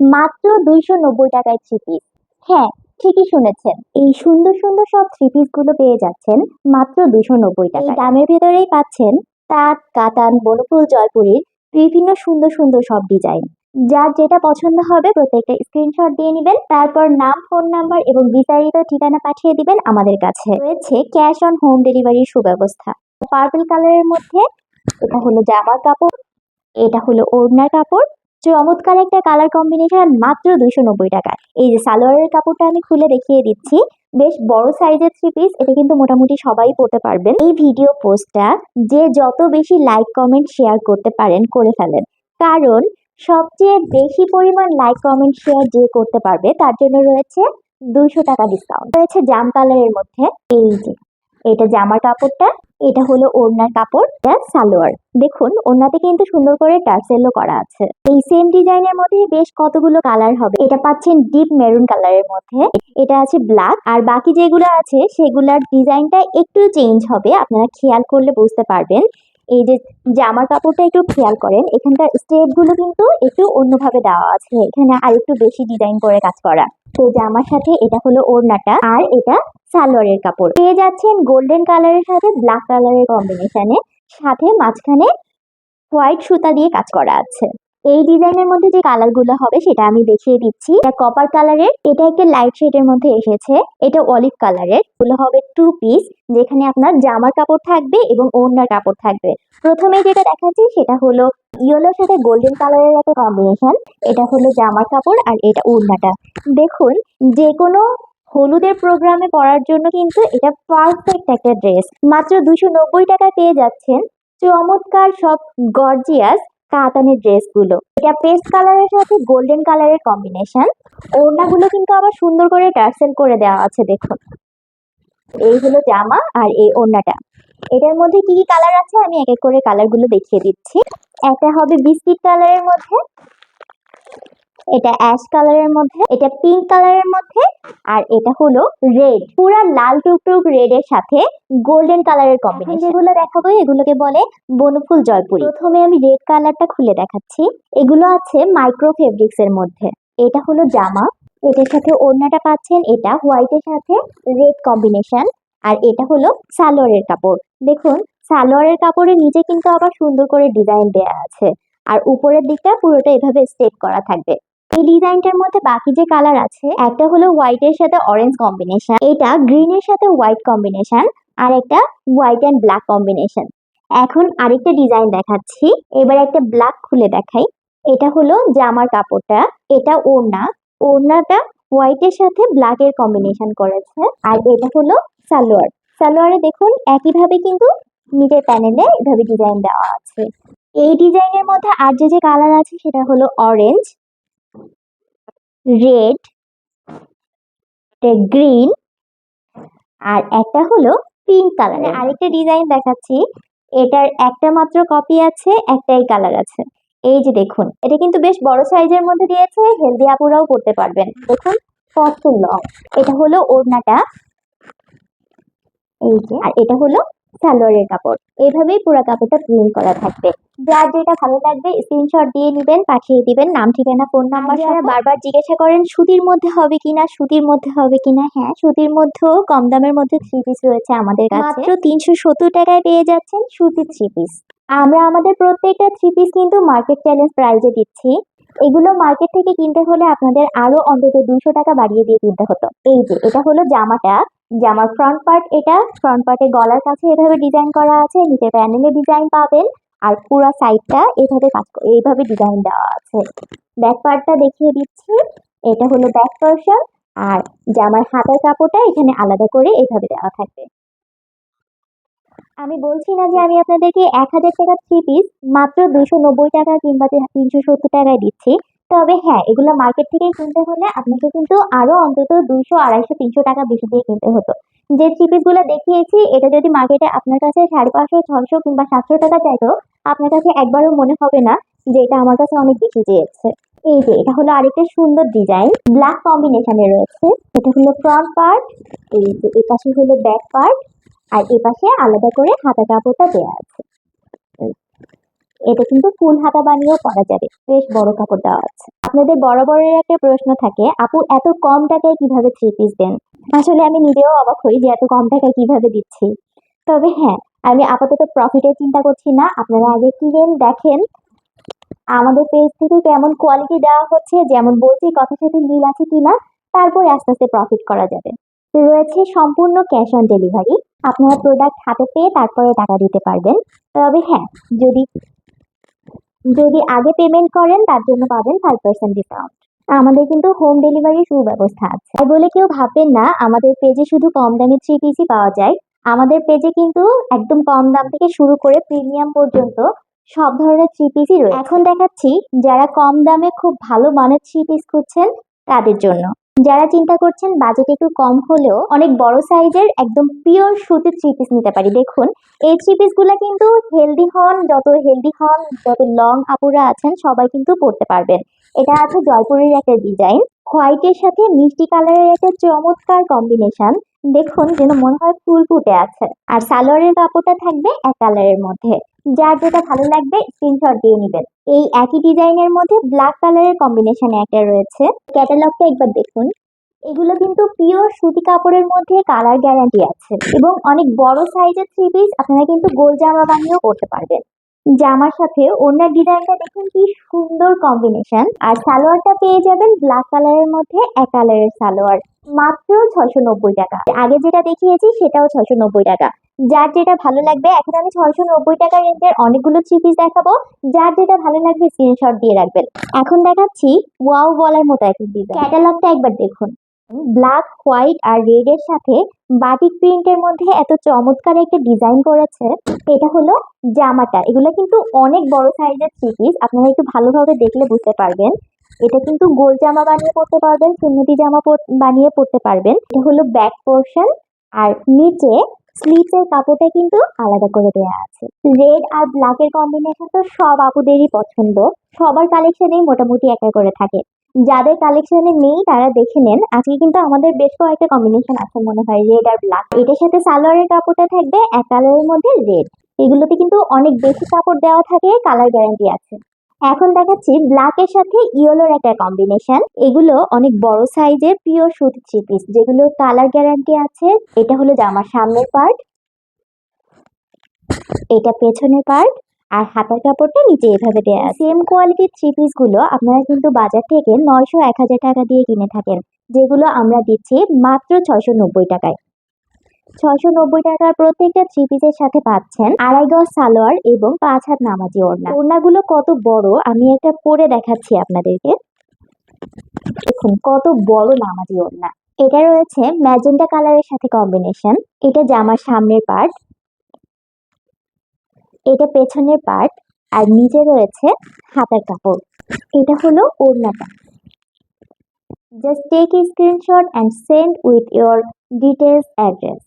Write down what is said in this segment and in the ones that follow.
মাত্র দুইশো নব্বই টাকায় থ্রি পিস হ্যাঁ ঠিকই শুনেছেন। এই সুন্দর সুন্দর সব থ্রি পিসগুলো পেয়ে যাচ্ছেন মাত্র দুইশো নব্বই টাকা দামের ভেতরেই পাচ্ছেন তাঁত কাতান বনফুল জয়পুরীর বিভিন্ন সুন্দর সুন্দর সব ডিজাইন যার যেটা পছন্দ হবে প্রত্যেকটা স্ক্রিনশট দিয়ে নেবেন তারপর নাম ফোন নাম্বার এবং বিস্তারিত ঠিকানা পাঠিয়ে দিবেন আমাদের কাছে। রয়েছে ক্যাশ অন হোম ডেলিভারির সুব্যবস্থা। পার্পল কালারের মধ্যে এটা হলো জামার কাপড় এটা হলো ওড়নার কাপড় চমৎকার একটা কালার কম্বিনেশন মাত্র দুইশো নব্বই টাকা। এই যে সালোয়ারের কাপড়টা আমি খুলে দেখিয়ে দিচ্ছি, বেশ বড় সাইজের থ্রি পিস এটা কিন্তু মোটামুটি সবাই পড়তে পারবেন। এই ভিডিও পোস্টটা যে যত বেশি লাইক কমেন্ট শেয়ার করতে পারেন, করে ফেলেন। কারণ সবচেয়ে বেশি পরিমাণ লাইক কমেন্ট শেয়ার যে করতে পারবে, তার জন্য রয়েছে দুইশো টাকা ডিসকাউন্ট রয়েছে জাম কালারের মধ্যে, এই যে। এটা জামার কাপড়টা, এটা হলো ওড়নার কাপড় সালোয়ার। দেখুন, ওড়নাতে কিন্তু সুন্দর করে টার্সেলও করা আছে। এই সেম ডিজাইনের মধ্যে বেশ কতগুলো কালার হবে। এটা পাচ্ছেন ডিপ মেরুন কালারের মধ্যে। এটা আছে ব্ল্যাক আর বাকি যেগুলো আছে, সেগুলার ডিজাইনটা একটু চেঞ্জ হবে। আপনারা খেয়াল করলে বুঝতে পারবেন। এই যে জামার কাপড়টা একটু খেয়াল করেন, এখানকার স্টেপগুলো কিন্তু একটু অন্যভাবে দেওয়া আছে। এখানে আর একটু বেশি ডিজাইন করে কাজ করা। তো জামার সাথে এটা হলো ওড়নাটা, আর এটা সালোয়ারের কাপড়। পেয়ে যাচ্ছেন গোল্ডেন কালারের সাথে ব্ল্যাক কালারের কম্বিনেশনে সাথে মাঝখানে হোয়াইট সুতা দিয়ে কাজ করা আছে। এই ডিজাইনের মধ্যে যে কালারগুলো হবে সেটা আমি দেখিয়ে দিচ্ছি। এটা কপার কালারের এটা একটা লাইট শেডের মধ্যে এসেছে। এটা অলিভ কালারেরগুলো হবে টু পিস যেখানে আপনার জামার কাপড় থাকবে এবং ওড়নার কাপড় থাকবে। প্রথমে যেটা দেখাচ্ছি সেটা হলো ইয়েলোর সাথে গোল্ডেন কালারের একটা কম্বিনেশন এটা হলো জামার কাপড় আর এটা ওড়নাটা। দেখুন যে কোনো হলুদের প্রোগ্রামে পরার জন্য কিন্তু এটা পারফেক্ট একটা ড্রেস মাত্র দুশো নব্বই টাকা পেয়ে যাচ্ছেন চমৎকার সব গর্জিয়াস কাতানের ড্রেসগুলো এটা পেস্ট কালারের সাথে গোল্ডেন কালারের কম্বিনেশন ওড়নাগুলো কিন্তু আবার সুন্দর করে টার্সেল করে দেওয়া আছে, দেখুন। এই হলো জামা আর এই ওড়নাটা। এটার মধ্যে কি কি কালার আছে? আমি এক এক করে কালারগুলো দেখিয়ে দিচ্ছি। একটা হবে বিস্কিট কালারের মধ্যে এটা অ্যাশ কালারের মধ্যে এটা পিঙ্ক কালারের মধ্যে আর এটা হলো রেড পুরা লাল টুকটুক রেড এর সাথে গোল্ডেন কালারের কম্বিনেশন যেগুলো দেখাবো এগুলোকে বলে বনফুল জয়পুরি প্রথমে আমি রেড কালারটা খুলে দেখাচ্ছি। এগুলো আছে মাইক্রো ফেব্রিক্স এর মধ্যে। এটা হলো জামা। এটার সাথে ওড়নাটা পাচ্ছেন এটা হোয়াইটের সাথে রেড কম্বিনেশন আর এটা হলো সালোয়ারের কাপড়। দেখুন সালোয়ারের কাপড়ের নিচে কিন্তু আবার সুন্দর করে ডিজাইন দেয়া আছে। আর উপরের দিকটা পুরোটা এভাবে স্টেপ করা থাকবে। এই ডিজাইনটার মধ্যে বাকি যে কালার আছে, একটা হলো হোয়াইট এর সাথে অরেঞ্জ কম্বিনেশন এটা গ্রিন এর সাথে হোয়াইট কম্বিনেশন আর একটা হোয়াইট অ্যান্ড ব্ল্যাক কম্বিনেশন এখন আরেকটা ডিজাইন দেখাচ্ছি, এবার একটা ব্ল্যাক খুলে দেখাই। এটা হলো জামার কাপড়টা, এটা ওড়না, ওড়নাটা হোয়াইট এর সাথে ব্ল্যাক এর কম্বিনেশন করেছে, আর এটা হলো সালোয়ার। সালোয়ারে দেখুন, একইভাবে কিন্তু নিচের প্যানেলে এভাবে ডিজাইন দেওয়া আছে। এই ডিজাইনের মধ্যে আর যে যে কালার আছে সেটা হলো অরেঞ্জ রেড গ্রিন আর একটা হলো পিঙ্ক কালার আরেকটা ডিজাইন দেখাচ্ছি। এটার একটা মাত্র কপি আছে একটাই কালার আছে। এই যে দেখুন এটা কিন্তু বেশ বড় সাইজের মধ্যে দিয়েছে হেলদি আপুরাও পড়তে পারবেন। দেখুন কত লং এটা হলো ওড়নাটা। এই যে আর এটা হলো সালোয়ারের কাপড়। এইভাবেই পুরো কাপড়টা প্রিন্ট করা থাকবে। যার যেটা ভালো লাগবে স্ক্রিনশট দিয়ে নেবেন পাঠিয়ে দিবেন নাম ঠিকানা ফোন নাম্বার যারা বারবার জিজ্ঞাসা করেন সুতির মধ্যে হবে কিনা সুতির মধ্যে হবে কিনা? হ্যাঁ সুতির মধ্যেও কম দামের মধ্যে থ্রি পিস রয়েছে আমাদের কাছে। মাত্র তিনশো সত্তর টাকায় পেয়ে যাচ্ছেন সুতির থ্রি পিস আমরা আমাদের প্রত্যেকটা থ্রি পিস কিন্তু মার্কেট চ্যালেঞ্জ প্রাইজে দিচ্ছি। এগুলো মার্কেট থেকে কিনতে হলে আপনাদের আরও অন্তত দুইশো টাকা বাড়িয়ে দিয়ে কিনতে হতো। এই যে এটা হলো জামাটা। জামার ফ্রন্ট পার্ট এটা ফ্রন্ট পার্টে গলার কাছে এভাবে ডিজাইন করা আছে নিচে প্যানেলে ডিজাইন পাবেন। আর পুরো সাইডটা এইভাবে কাজ এইভাবে ডিজাইন দেওয়া আছে। ব্যাক পার্টটা দেখিয়ে দিচ্ছি। এটা হলো ব্যাক পোর্শন আর জামার হাতার কাপড়টা এখানে আলাদা করে এইভাবে দেওয়া থাকবে। আমি বলছি না যে আমি আপনাদেরকে এক হাজার টাকা থ্রি পিস মাত্র দুশো নব্বই টাকা কিংবা তিনশো সত্তর টাকায় দিচ্ছি। তবে হ্যাঁ এগুলো মার্কেট থেকে কিনতে হলে আপনাকে কিন্তু আরও অন্তত দুইশো আড়াইশো তিনশো টাকা বেশি দিয়ে কিনতে হতো। যে থ্রি পিসগুলো দেখিয়েছি, এটা যদি মার্কেটে আপনার কাছে সাড়ে পাঁচশো ছশো কিংবা সাতশো টাকা চাইতো, আপনার কাছে একবারও মনে হবে না যে এটা আমার কাছে অনেক বেশি চেয়েছে এই যে, এটা হলো আরেকটা সুন্দর ডিজাইন ব্ল্যাক কম্বিনেশনে রয়েছে এটা হলো ফ্রন্ট পার্ট এই যে এ পাশে হলো ব্যাক পার্ট আর এ পাশে আলাদা করে হাতা কাপড়টা দেওয়া আছে এই। এটা কিন্তু ফুল হাতা বানিয়েও পরা যাবে। বেশ বড় কাপড় দেওয়া আছে। আপনাদের বরাবরের একটা প্রশ্ন থাকে, আপু, এত কম টাকায় কীভাবে থ্রি পিস দেন? আসলে আমি নিজেও অবাক হই যে এত কম টাকায় কীভাবে দিচ্ছি। তবে হ্যাঁ আমি আপাতত প্রফিটের চিন্তা করছি না। আপনারা আগে কিনেন দেখেন। আমাদের পেজ থেকে কেমন কোয়ালিটি দেওয়া হচ্ছে, যেমন বলছি কথার সাথে মিল আছে কিনা, তারপরে আস্তে আস্তে প্রফিট করা যাবে। রয়েছে সম্পূর্ণ ক্যাশ অন ডেলিভারি আপনারা প্রোডাক্ট হাতে পেয়ে তারপরে টাকা দিতে পারবেন। তবে হ্যাঁ যদি যদি আগে পেমেন্ট করেন, তার জন্য পাবেন ফাইভ পার্সেন্ট ডিসকাউন্ট আমাদের কিন্তু হোম ডেলিভারির সুব্যবস্থা আছে। বলে কেউ ভাববেন না, আমাদের পেজে শুধু কম দামে থ্রি পিসই পাওয়া যায়। আমাদের পেজে কিন্তু একদম কম দাম থেকে শুরু করে প্রিমিয়াম পর্যন্ত সব ধরনের থ্রি পিসই রয়েছে। এখন দেখাচ্ছি যারা কম দামে খুব ভালো মানের থ্রি পিস খুঁজছেন, তাদের জন্য। যারা চিন্তা করছেন বাজেট একটু কম হলেও অনেক বড় সাইজের একদম পিওর সুতির থ্রি পিস নিতে পারি। দেখুন, এই থ্রি পিসগুলো কিন্তু হেলদি হন, যত হেলদি হন, যত লং আপুরা আছেন, সবাই কিন্তু পড়তে পারবেন। এটা আছে জয়পুরের একটা ডিজাইন হোয়াইটের সাথে মিষ্টি কালারের একটা চমৎকার কম্বিনেশন দেখুন যেন মনে হয় ফুল ফুটে আছে। আর সালোয়ারের কাপড়টা থাকবে এক কালারের মধ্যে। যার যেটা ভালো লাগবে স্ক্রিনশট দিয়ে নেবেন। এই একই ডিজাইনের মধ্যে ব্ল্যাক কালারের কম্বিনেশনে একটা রয়েছে। ক্যাটালগটা একবার দেখুন। এগুলো কিন্তু পিওর সুতি কাপড়ের মধ্যে কালার গ্যারান্টি আছে এবং অনেক বড় সাইজের থ্রি পিস আপনারা কিন্তু গোল জামা বানিয়েও করতে পারবেন। জামার সাথে ওনার ডিজাইনটা দেখুন কি সুন্দর কম্বিনেশন আর সালোয়ারটা পেয়ে যাবেন ব্ল্যাক কালারের মধ্যে এক কালারের সালোয়ার। মাত্র নব্বই টাকা। আগে যেটা দেখিয়েছি সেটাও নব্বই টাকা। যার যেটা ভালো লাগবে, এখন আমি ছয়শো নব্বই টাকা রেঞ্জের অনেকগুলো থ্রি পিস দেখাবো। যার যেটা ভালো লাগবে স্ক্রিনশট দিয়ে রাখবেন। এখন দেখাচ্ছি ওয়াও বলার মতো একটা ডিজাইন ক্যাটালগটা একবার দেখুন। ব্ল্যাক হোয়াইট আর রেড এর সাথে বাটিক প্রিন্টের মধ্যে এত চমৎকার একটা ডিজাইন করেছে। এটা হলো জামাটা। এগুলো কিন্তু অনেক বড় সাইজের থ্রি পিস আপনারা একটু ভালোভাবে দেখলে বুঝতে পারবেন। এটা কিন্তু গোল জামা বানিয়ে পড়তে পারবেন, সুন্নতি জামা বানিয়ে পড়তে পারবেন। এটা হলো ব্যাক পোর্শন আর নিচে স্লিপের কাপড়টা কিন্তু আলাদা করে দেওয়া আছে। রেড আর ব্ল্যাকের কম্বিনেশন তো সব আপুদেরই পছন্দ। সবার কালেকশনেই মোটামুটি একটা করে থাকে। যাদের কালেকশনে নেই, তারা দেখে নেন। আজকে কিন্তু আমাদের বেশ কয়েকটা কম্বিনেশন আছে মনে হয় রেড আর ব্ল্যাক এটার সাথে সালোয়ারের কাপড়টা থাকবে, এক কালারের মধ্যে রেড এগুলোতে কিন্তু অনেক বেশি কাপড় দেওয়া থাকে কালার গ্যারান্টি আছে। এখন দেখাচ্ছি ব্ল্যাকের সাথে ইয়েলোর একটা কম্বিনেশন এগুলো অনেক বড় সাইজের পিওর সুতি থ্রি পিস যেগুলো কালার গ্যারান্টি আছে। এটা হলো জামার সামনের পার্ট এটা পেছনের পার্ট আর হাতার কাপড়টা নিচে এভাবে দেওয়া সেম কোয়ালিটির থ্রি পিসগুলো আপনারা কিন্তু বাজার থেকে নয়শো এক হাজার টাকা দিয়ে কিনে থাকেন, যেগুলো আমরা দিচ্ছি মাত্র ছয়শো নব্বই টাকায়। ছয়শো নব্বই টাকার প্রত্যেকটা থ্রি পিসের সাথে পাচ্ছেন আড়াই সালোয়ার এবং পাঁচ হাত নামাজি ওড়না। ওড়নাগুলো কত বড়? আমি একটা পরে দেখাচ্ছি আপনাদেরকে। দেখুন, কত বড় নামাজি ওড়না। এটা রয়েছে ম্যাজেন্টা কালারের সাথে কম্বিনেশন এটা জামার সামনের পার্ট এটা পেছনের পার্ট আর নিচে রয়েছে হাতার কাপড়। এটা হলো ওড়নাটা। Just take screenshot and send with your details address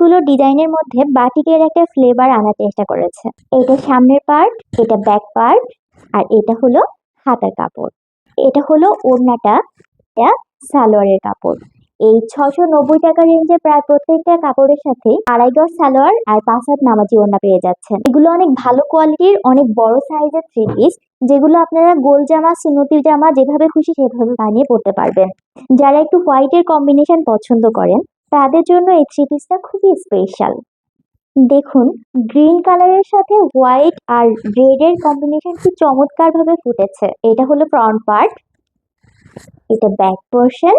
গুলোর ডিজাইনের মধ্যে বাটিকের একটা ফ্লেভার আনার চেষ্টা করেছে। এটা সামনের পার্ট এটা ব্যাক পার্ট আর এটা হলো হাতার কাপড়। এটা হলো ওড়নাটা, এটা সালোয়ারের কাপড়। এই ছশো নব্বই টাকা রেঞ্জে প্রায় প্রত্যেকটা কাপড়ের সাথে আড়াই গজ সালোয়ার আর পাঁচ হাত নামাজি ওড়না পেয়ে যাচ্ছেন। এগুলো অনেক ভালো কোয়ালিটির অনেক বড় সাইজের থ্রি পিস যেগুলো আপনারা গোল জামা সুনতির জামা যেভাবে খুশি সেভাবে বানিয়ে পড়তে পারবেন। যারা একটু হোয়াইটের কম্বিনেশন পছন্দ করেন তাদের জন্য এই থ্রি পিসটা খুবই স্পেশাল দেখুন গ্রিন কালারের সাথে হোয়াইট আর রেড এর কম্বিনেশন কি চমৎকার ভাবে ফুটেছে। এটা হলো ফ্রন্ট পার্ট এটা ব্যাক পোর্শন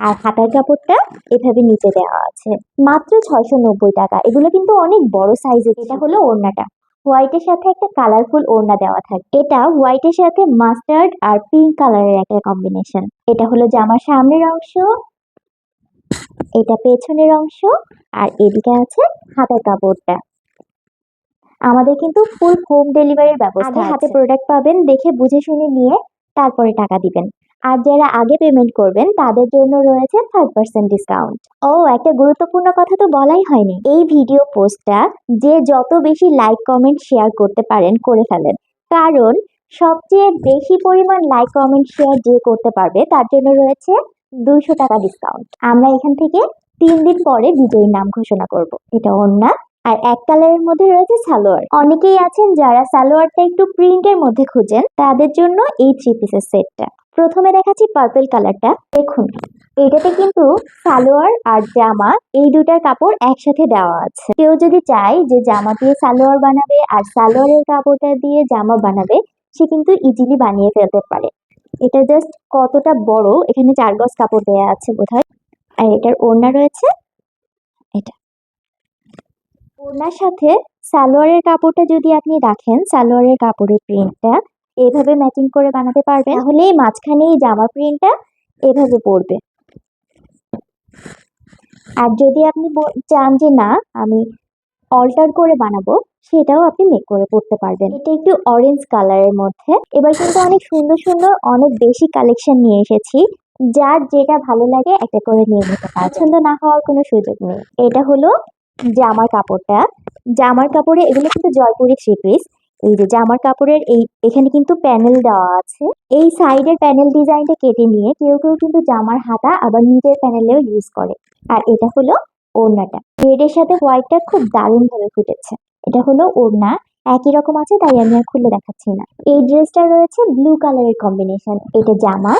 আর হাতার কাপড়টা এভাবে নিচে দেওয়া আছে। মাত্র ছয়শো নব্বই টাকা। এগুলো কিন্তু অনেক বড় সাইজের এটা হলো ওড়নাটা। হোয়াইটের সাথে একটা কালারফুল ওড়না দেওয়া থাকে। এটা হোয়াইটের সাথে মাস্টার্ড আর পিঙ্ক কালারের একটা কম্বিনেশন এটা হলো জামার সামনের অংশ এটা পেছনের অংশ আর এদিকে আছে হাতের কাপড়টা। আমাদের কিন্তু ফুল হোম ডেলিভারির ব্যবস্থা হাতে প্রোডাক্ট পাবেন দেখে বুঝে শুনে নিয়ে তারপরে টাকা দিবেন। আর যারা আগে পেমেন্ট করবেন তাদের জন্য রয়েছে ফাইভ পার্সেন্ট ডিসকাউন্ট ও একটা গুরুত্বপূর্ণ কথা তো বলাই হয়নি। এই ভিডিও পোস্টটা যে যত বেশি লাইক কমেন্ট শেয়ার করতে পারেন করে ফেলেন। কারণ সবচেয়ে বেশি পরিমাণ লাইক কমেন্ট শেয়ার যে করতে পারবে তার জন্য রয়েছে দুইশো টাকা ডিসকাউন্ট আমরা এখান থেকে তিন দিন পরে বিজয়ীর নাম ঘোষণা করব। এটা ওন্না আর এক কালারের মধ্যে রয়েছে সালোয়ার। অনেকেই আছেন যারা সালোয়ারটা একটু প্রিন্টের মধ্যে খুঁজেন, তাদের জন্য এই থ্রি পিসের সেটটা প্রথমে দেখাচ্ছি পার্পল কালারটা। দেখুন, এটাতে কিন্তু সালোয়ার আর জামা এই দুটার কাপড় একসাথে দেওয়া আছে। কেউ যদি চায় যে জামা দিয়ে সালোয়ার বানাবে আর সালোয়ারের কাপড়টা দিয়ে জামা বানাবে, সে কিন্তু ইজিলি বানিয়ে ফেলতে পারে। এটা জাস্ট কতটা বড়? এখানে চার গজ কাপড় দেওয়া আছে বোধহয়। আর এটার ওড়না রয়েছে। এটা। ওড়নার সাথে সালোয়ারের কাপড়টা যদি আপনি রাখেন, সালোয়ারের কাপড়ের প্রিন্টটা, এভাবে ম্যাচিং করে বানাতে পারবেন। তাহলে মাঝখানে এই জামা প্রিন্টটা এভাবে পড়বে। আর যদি আপনি চান যে না, আমি অল্টার করে বানাবো, সেটাও আপনি মেক করে পড়তে পারবেন। এটা একটু অরেঞ্জ কালারের মধ্যে। এবার কিন্তু অনেক সুন্দর সুন্দর অনেক বেশি কালেকশন নিয়ে এসেছি। যার যেটা ভালো লাগে একটা করে নিয়ে নিতে পছন্দ না হওয়ার কোনো সুযোগ নেই। এটা হলো জামার কাপড়টা। জামার কাপড়ে এগুলো কিন্তু জয়পুরি থ্রি পিস এই যে জামার কাপড়ের এই, এখানে কিন্তু প্যানেল দেওয়া আছে। এই সাইডের প্যানেল ডিজাইনটা কেটে নিয়ে কেউ কেউ কিন্তু জামার হাতা আবার নিজের প্যানেলেও ইউজ করে। আর এটা হলো ওড়নাটা। রেডের সাথে হোয়াইটটা খুব দারুণ ভাবে ফুটেছে। এটা হলো ওড়না। একই রকম আছে, তাই আমি আর খুলে দেখাচ্ছি না। এই ড্রেসটা রয়েছে ব্লু কালারের কম্বিনেশন এটা জামা,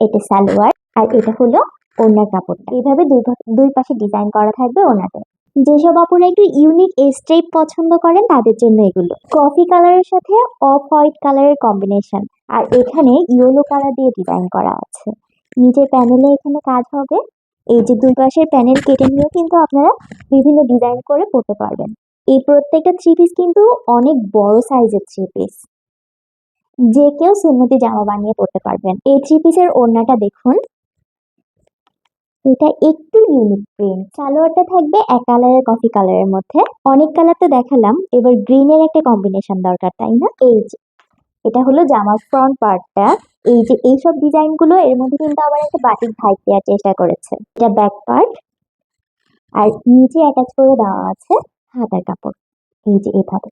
এটা সালোয়ার, আর এটা হলো ওড়নার কাপড়টা। এইভাবে দুই দুই পাশে ডিজাইন করা থাকবে ওনাতে যেসব আপুরা একটু ইউনিক এই স্টেপ পছন্দ করেন, তাদের জন্য এগুলো। কফি কালারের সাথে অফ হোয়াইট কালারের কম্বিনেশন আর এখানে ইয়েলো কালার দিয়ে ডিজাইন করা আছে। নিচের প্যানেলে এখানে কাজ হবে। এই যে দুই পাশের প্যানেল কেটে নিয়েও কিন্তু আপনারা বিভিন্ন ডিজাইন করে পড়তে পারবেন। এই প্রত্যেকটা থ্রি পিস কিন্তু অনেক বড় সাইজের থ্রি পিস যে কেউ সুন্নতি জামা বানিয়ে পড়তে পারবেন। এই থ্রি পিসের ওড়নাটা দেখুন। এটা একটু ইউনিক প্রিন্ট সালোয়ারটা থাকবে এক কালারের কফি কালারের মধ্যে। অনেক কালার তো দেখালাম। এবার গ্রিনের একটা কম্বিনেশন দরকার, তাই না? এই যে, এটা হলো জামার ফ্রন্ট পার্টটা এই যে, এইসব ডিজাইনগুলো, এর মধ্যে কিন্তু আবার একটা বাটিক ভাইব দেওয়ার চেষ্টা করেছে। এটা ব্যাক পার্ট আর নিচে অ্যাটাচ করে দেওয়া আছে হাতার কাপড়। এই যে, এভাবে।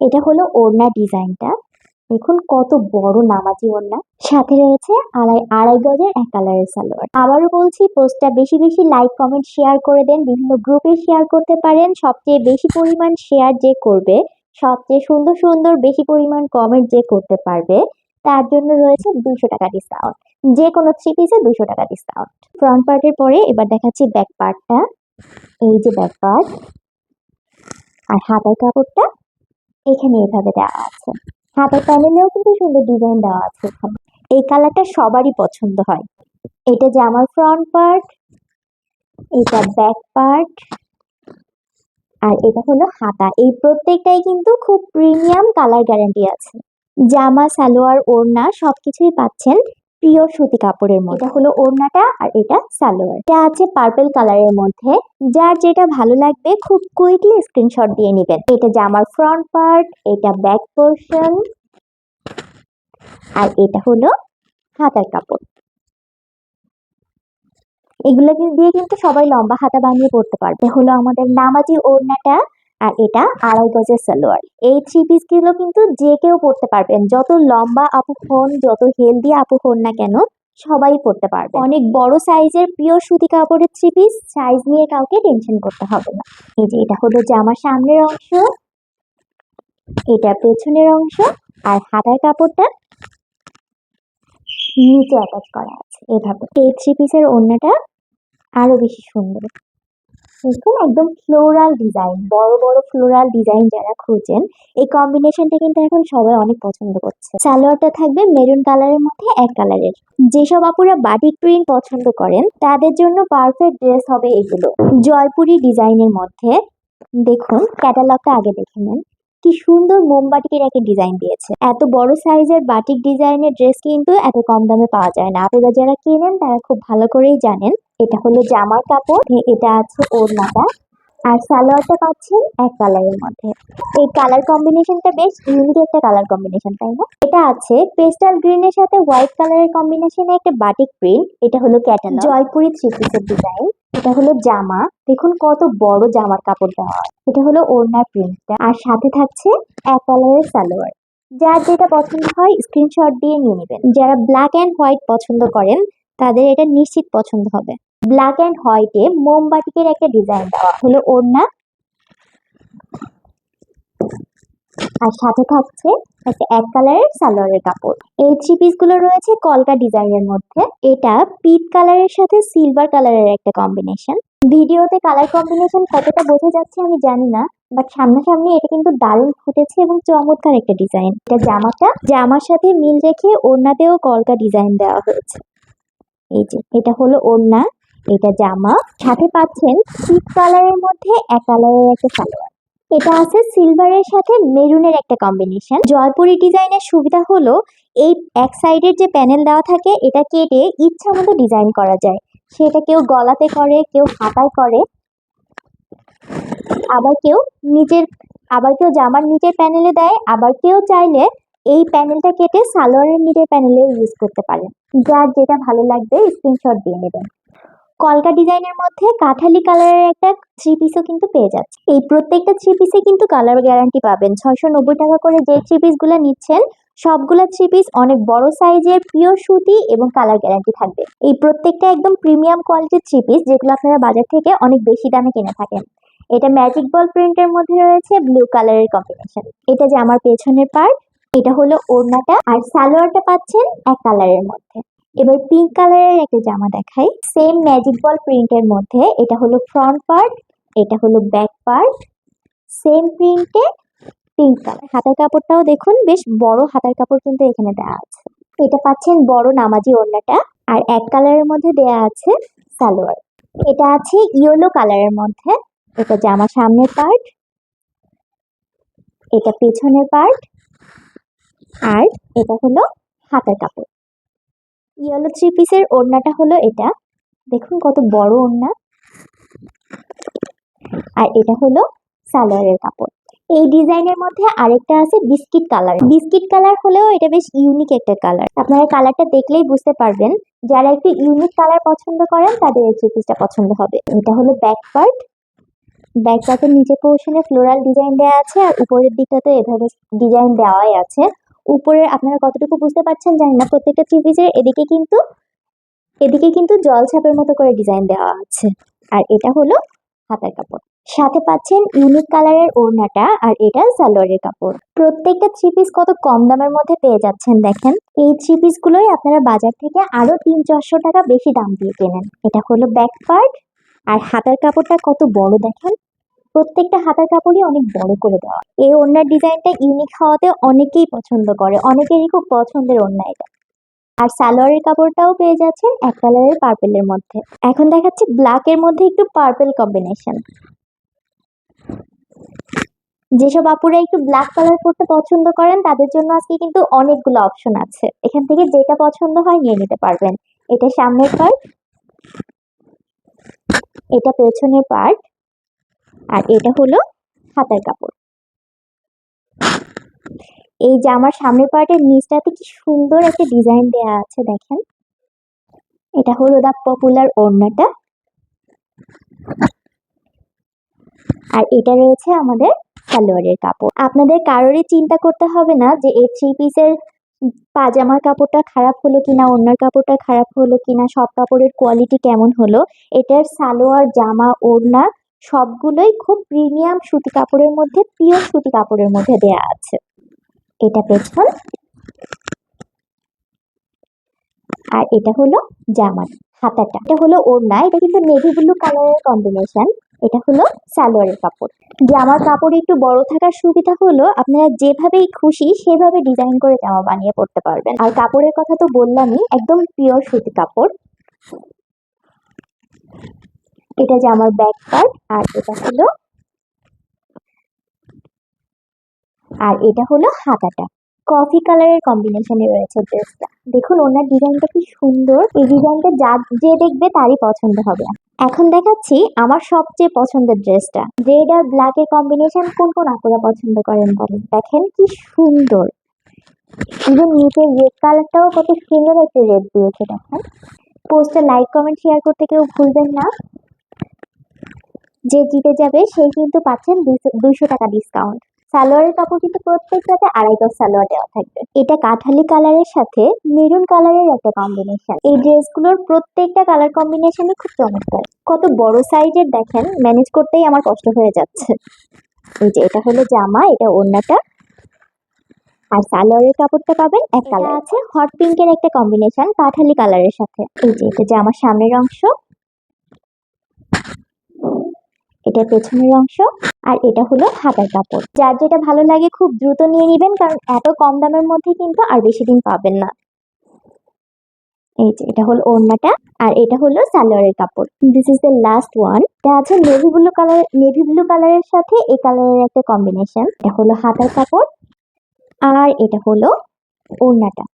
এটা হলো ওড়না ডিজাইনটা দেখুন কত বড় নামাজি ওড়না। সাথে রয়েছে আড়াই আড়াই গজের এক কালারের সালোয়ার। আবারও বলছি, পোস্টটা বেশি বেশি লাইক কমেন্ট শেয়ার করে দেন। বিভিন্ন গ্রুপে শেয়ার করতে পারেন। সবচেয়ে বেশি পরিমাণ শেয়ার যে করবে, সবচেয়ে সুন্দর সুন্দর বেশি পরিমাণ কমেন্ট যে করতে পারবে তার জন্য রয়েছে দুশো টাকা ডিসকাউন্ট যে কোনো থ্রি পিসে দুশো টাকা ডিসকাউন্ট ফ্রন্ট পার্টের পরে এবার দেখাচ্ছি ব্যাক পার্টটা এই যে ব্যাক পার্ট আর হাতের কাপড়টা এখানে এভাবে দেওয়া আছে। হাতের প্যানেলেও কিন্তু সুন্দর ডিজাইন দেওয়া আছে এখানে। এই কালারটা সবারই পছন্দ হয়। এটা জামার ফ্রন্ট পার্ট এটা ব্যাক পার্ট আর এটা হলো হাতা। এই প্রত্যেকটাই কিন্তু খুব প্রিমিয়াম কালার গ্যারান্টি আছে। জামা, সালোয়ার, ওড়না সবকিছুই পাচ্ছেন প্রিয় সুতি কাপড়ের মধ্যে। এটা হলো ওড়নাটা আর এটা সালোয়ার। এটা আছে পার্পল কালারের মধ্যে। যার যেটা ভালো লাগবে খুব কুইকলি স্ক্রিনশট দিয়ে নেবেন। এটা জামার ফ্রন্ট পার্ট এটা ব্যাক পোর্শন আর এটা হলো হাতার কাপড়। এগুলো দিয়ে কিন্তু সবাই লম্বা হাতা বানিয়ে পড়তে পারবে। হলো আমাদের নামাজি ওড়নাটা। আর এটা আড়াই গজের সালোয়ার। এই থ্রি পিসগুলো কিন্তু যে কেউ পড়তে পারবেন। যত লম্বা আপু হন, যত হেলদি আপু হন না কেন, সবাই পড়তে পারবে। অনেক বড় সাইজের পিওর সুতি কাপড়ের থ্রি পিস সাইজ নিয়ে কাউকে টেনশন করতে হবে না। এই যে এটা হলো জামার সামনের অংশ এটা পেছনের অংশ আর হাতার কাপড়টা নিচে অ্যাটাচ করা আছে। এভাবে। এই থ্রি পিসের অন্যটা আরও বেশি সুন্দর। দেখুন একদম ফ্লোরাল ডিজাইন বড় বড় ফ্লোরাল ডিজাইন যারা খুঁজেন, এই কম্বিনেশনটা কিন্তু এখন সবাই অনেক পছন্দ করছে। সালোয়ারটা থাকবে মেরুন কালারের মধ্যে এক কালারের যেসব আপুরা বাটিক প্রিন্ট পছন্দ করেন, তাদের জন্য পারফেক্ট ড্রেস হবে এগুলো। জয়পুরি ডিজাইনের মধ্যে, দেখুন ক্যাটালগটা আগে দেখে নেন। কি সুন্দর মোমবাটিকের একটা ডিজাইন দিয়েছে। এত বড় সাইজের বাটিক ডিজাইনের ড্রেস কিন্তু এত কম দামে পাওয়া যায় না। আপনারা যারা কেনেন, তারা খুব ভালো করেই জানেন। এটা হলো জামার কাপড় এটা আছে ওড়নাটা। আর সালোয়ারটা পাচ্ছেন এক কালারের মধ্যে। এই কালার কম্বিনেশনটা বেশ ইউনিক একটা কালার কম্বিনেশন, তাই না? এটা আছে পেস্টাল গ্রিনের সাথে হোয়াইট কালারের কম্বিনেশনে একটা বাটিক প্রিন্ট। এটা হলো ক্যাটালগ। জয়পুরি থ্রি পিসের ডিজাইন। এটা হলো জামা। দেখুন কত বড় জামার কাপড় দেওয়া। এটা হলো ওড়নার প্রিন্টটা। আর সাথে থাকছে এক কালারের সালোয়ার। যার যেটা পছন্দ হয় স্ক্রিনশট দিয়ে নিয়ে নেবেন। যারা ব্ল্যাক অ্যান্ড হোয়াইট পছন্দ করেন তাদের এটা নিশ্চিত পছন্দ হবে। ব্ল্যাক অ্যান্ড হোয়াইটে মোমবাতিকের একটা ডিজাইন দেওয়া হলো ওড়না। আর সাথে থাকছে একটা এক কালারের সালোয়ারের কাপড়। এই থ্রি পিসগুলো রয়েছে কলকা ডিজাইনের মধ্যে। এটা পিট কালারের সাথে সিলভার কালারের একটা কম্বিনেশন ভিডিওতে কালার কম্বিনেশন কতটা বোঝা যাচ্ছে আমি জানি না বাট সামনাসামনি এটা কিন্তু দারুণ ফুটেছে এবং চমৎকার একটা ডিজাইন এটা জামাটা জামার সাথে মিল রেখে ওড়নাতেও কলকা ডিজাইন দেওয়া হয়েছে। এই যে, এটা হলো ওড়না, এটা জামা। সাথে পাচ্ছেন পিট কালারের মধ্যে এক কালারের একটা সালোয়ার। এটা আছে সিলভারের সাথে মেরুনের একটা কম্বিনেশন জয়পুরি ডিজাইনের সুবিধা হলো এই এক সাইডের যে প্যানেল দেওয়া থাকে, এটা কেটে ইচ্ছা মতো ডিজাইন করা যায়। সেটা কেউ গলাতে করে, কেউ হাতায় করে। আবার কেউ নিজের, আবার কেউ জামার নিচের প্যানেলে দেয়, আবার কেউ চাইলে এই প্যানেলটা কেটে সালোয়ারের নিচের প্যানেলে ইউজ করতে পারেন। যার যেটা ভালো লাগবে স্ক্রিনশট দিয়ে নেবেন। কলকা ডিজাইনের মধ্যে কাঠালি কালারের একটা থ্রি পিসও কিন্তু পেয়ে যাচ্ছে। এই প্রত্যেকটা থ্রি পিসে কিন্তু কালার গ্যারান্টি পাবেন। ছয়শো নব্বই টাকা করে যে থ্রি পিসগুলো নিচ্ছেন, সবগুলা থ্রি পিস অনেক বড় সাইজের পিওর সুতি এবং কালার গ্যারান্টি থাকবে। এই প্রত্যেকটা একদম প্রিমিয়াম কোয়ালিটির থ্রি পিস যেগুলো আপনারা বাজার থেকে অনেক বেশি দামে কিনে থাকেন। এটা ম্যাজিক বল প্রিন্টের মধ্যে রয়েছে ব্লু কালারের কম্বিনেশন এটা যে আমার পেছনের পার্ট এটা হলো ওড়নাটা আর সালোয়ারটা পাচ্ছেন এক কালারের মধ্যে। এবার পিঙ্ক কালারের একটা জামা দেখাই। সেম ম্যাজিক বল প্রিন্টের মধ্যে এটা হলো ফ্রন্ট পার্ট এটা হলো ব্যাক পার্ট সেম প্রিন্টে পিঙ্ক কালার হাতার কাপড়টাও দেখুন, বেশ বড় হাতার কাপড় কিন্তু এখানে দেওয়া আছে। এটা পাচ্ছেন বড় নামাজি ওড়নাটা আর এক কালারের মধ্যে দেয়া আছে সালোয়ার। এটা আছে ইয়েলো কালারের মধ্যে। এটা জামা সামনের পার্ট এটা পেছনের পার্ট আর এটা হলো হাতার কাপড়। ইয়েলো থ্রি পিসের ওড়নাটা হলো এটা। দেখুন কত বড় ওড়না। আর এটা হলো সালোয়ারের কাপড়। এই ডিজাইনের মধ্যে আরেকটা আছে বিস্কিট কালার। বিস্কিট কালার হলেও এটা বেশ ইউনিক একটা কালার। আপনারা কালারটা দেখলেই বুঝতে পারবেন, যারা একটু ইউনিক কালার পছন্দ করেন, তাদের এই পিসটা পছন্দ হবে। এটা হলো ব্যাক পার্ট ব্যাক পার্টের নিচে পোর্শনে ফ্লোরাল ডিজাইন দেওয়া আছে, আর উপরের দিকটাতে এভাবে ডিজাইন দেওয়াই আছে। উপরে আপনারা কতটুকু বুঝতে পারছেন জানি না। প্রত্যেকটা পিসের এদিকে কিন্তু এদিকে কিন্তু জল ছাপের মতো করে ডিজাইন দেওয়া আছে। আর এটা হলো হাতার কাপড়। সাথে পাচ্ছেন ইউনিক কালারের ওড়নাটা আর এটা সালোয়ারের কাপড়। প্রত্যেকটা থ্রি পিস কত কম দামের মধ্যে পেয়ে যাচ্ছেন দেখেন। এই থ্রি পিস গুলোই আপনারা বাজার থেকে আরও তিন চারশো টাকা বেশি দাম দিয়ে কেনেন। এটা হলো ব্যাক পার্ট আর হাতার কাপড়টা কত বড় দেখেন। প্রত্যেকটা হাতার কাপড়ই অনেক বড় করে দেওয়া। এই ওড়নার ডিজাইনটা ইউনিক হওয়াতে অনেকেই পছন্দ করে, অনেকেরই খুব পছন্দের ওড়না এটা। আর সালোয়ারের কাপড়টাও পেয়ে যাচ্ছেন এক কালারের পার্পেলের মধ্যে। এখন দেখাচ্ছি ব্ল্যাকের মধ্যে একটু পার্পেল কম্বিনেশন যেসব আপুরা একটু ব্ল্যাক কালার পরতে পছন্দ করেন, তাদের জন্য আজকে কিন্তু অনেকগুলো অপশন আছে। এখান থেকে যেটা পছন্দ হয় নিয়ে নিতে পারবেন। এটা সামনের পার্ট এটা পেছনের পার্ট আর এটা হলো হাতার কাপড়। এই জামার সামনের পার্টের নিচটাতে কি সুন্দর একটা ডিজাইন দেয়া আছে দেখেন। এটা হলো দা পপুলার ওড়নাটা। আর এটা রয়েছে আমাদের সালোয়ারের কাপড়। আপনাদের কারোরই চিন্তা করতে হবে না যে এই থ্রি পিসের পাজামার কাপড়টা খারাপ হলো কিনা অন্যের কাপড়টা খারাপ হলো কিনা, সব কাপড়ের কোয়ালিটি কেমন হলো। এটার সালোয়ার, জামা, ওড়না সবগুলোই খুব প্রিমিয়াম সুতি কাপড়ের মধ্যে পিওর সুতি কাপড়ের মধ্যে দেয়া আছে। এটা পেছন। আর এটা হলো জামা, হাতাটা। এটা হলো ওড়না, এটা কিন্তু নেভি ব্লু কালারের কম্বিনেশন এটা হলো সালোয়ারের কাপড়। জামার কাপড় একটু বড় থাকার সুবিধা হলো, আপনারা যেভাবেই খুশি সেভাবে ডিজাইন করে জামা বানিয়ে পড়তে পারবেন। আর কাপড়ের কথা তো বললামই, একদম পিওর সুতি কাপড়। এটা যে আমার ব্যাক পার্ট আর এটা হলো আর এটা হলো হাতাটা। কফি কালারের কম্বিনেশনে রয়েছে ড্রেসটা দেখুন, ওনার ডিজাইনটা কি সুন্দর। এই ডিজাইনটা যা, যে দেখবে তারই পছন্দ হবে। এখন দেখাচ্ছি আমার সবচেয়ে পছন্দের ড্রেসটা রেড আর ব্ল্যাক এর কম্বিনেশন কোন কোন আপুরা পছন্দ করেন বলেন? দেখেন কি সুন্দর। ইভেন নিচে রেড কালারটাও কত সুন্দর একটা রেড দিয়েছে, দেখেন। পোস্টে লাইক কমেন্ট শেয়ার করতে কেউ ভুলবেন না। যে জিতে যাবে সে কিন্তু পাচ্ছেন দুইশো টাকা ডিসকাউন্ট সালোয়ারের কাপড় কিন্তু প্রত্যেকটাতে আড়াই গজ সালোয়ার দেওয়া থাকবে। এটা কাঠালি কালারের সাথে মেরুন কালারের একটা কম্বিনেশন এই ড্রেসগুলোর প্রত্যেকটা কালার কম্বিনেশনই খুব চমৎকার। কত বড় সাইজের দেখেন ম্যানেজ করতেই আমার কষ্ট হয়ে যাচ্ছে। এই যে এটা হলো জামা এটা ওড়নাটা। আর সালোয়ারের কাপড়টা পাবেন এক কালার আছে হট পিঙ্কের একটা কম্বিনেশন কাঠালি কালারের সাথে। এই যে এটা জামার সামনের অংশ। এটা পেছনের অংশ আর এটা হলো হাতার কাপড়। যার যেটা ভালো লাগে খুব দ্রুত নিয়ে নেবেন কারণ এত কম দামের মধ্যে কিন্তু আর বেশি দিন পাবেন না। এই যে এটা হলো ওড়নাটা আর এটা হলো সালোয়ারের কাপড়। This is the last one এটা আছে navy blue colour navy blue কালারের সাথে এই কালারের একটা কম্বিনেশন এটা হলো হাতার কাপড় আর এটা হলো ওড়নাটা।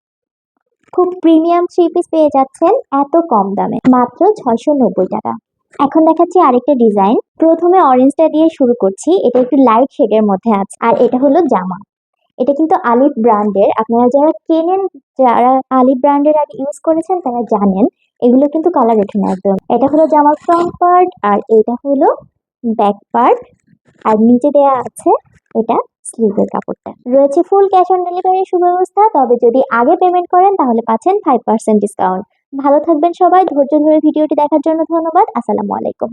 খুব প্রিমিয়াম থ্রি পিস পেয়ে যাচ্ছেন এত কম দামে। মাত্র ছয়শো নব্বই টাকা। এখন দেখাচ্ছি আরেকটা ডিজাইন প্রথমে অরেঞ্জটা দিয়ে শুরু করছি। এটা একটু লাইট শেডের মধ্যে আছে। আর এটা হলো জামা। এটা কিন্তু আলিফ ব্র্যান্ডের। আপনারা যারা কেনেন, যারা আলিফ ব্র্যান্ডের আগে ইউজ করেছেন, তারা জানেন, এগুলো কিন্তু কালার ওঠে না একদম। এটা হলো জামার ফ্রন্ট পার্ট আর এটা হলো ব্যাক পার্ট আর নিচে দেয়া আছে এটা স্লিভের কাপড়টা। রয়েছে ফুল ক্যাশ অন ডেলিভারির সুব্যবস্থা। তবে যদি আগে পেমেন্ট করেন, তাহলে পাচ্ছেন ফাইভ পার্সেন্ট ডিসকাউন্ট ভালো থাকবেন সবাই। ধৈর্য ধরে ভিডিওটি দেখার জন্য ধন্যবাদ। আসসালামু আলাইকুম।